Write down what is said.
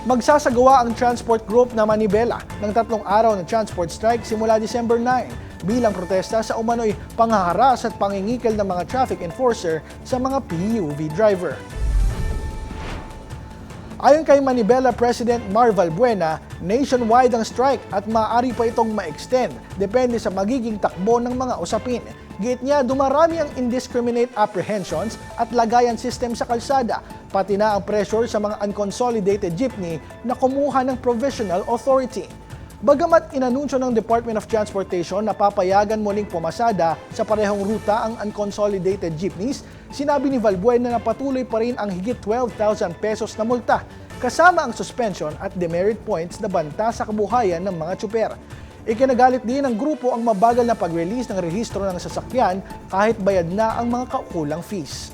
Magsasagawa ang transport group na Manibela ng tatlong araw na transport strike simula December 9 bilang protesta sa umano'y panghaharas at pangingikil ng mga traffic enforcer sa mga PUV driver. Ayon kay Manibela President Marval Buena, nationwide ang strike at maaari pa itong ma-extend depende sa magiging takbo ng mga usapin. Git niya, dumarami ang indiscriminate apprehensions at lagayan system sa kalsada, pati na ang pressure sa mga unconsolidated jeepney na kumuha ng provisional authority. Bagamat inanunsyo ng Department of Transportation na papayagan muling pumasada sa parehong ruta ang unconsolidated jeepneys, sinabi ni Valbuena na patuloy pa rin ang higit 12,000 pesos na multa, kasama ang suspension at demerit points na banta sa kabuhayan ng mga tsuper. Ikinagalit din ng grupo ang mabagal na pag-release ng rehistro ng sasakyan kahit bayad na ang mga kaukulang fees.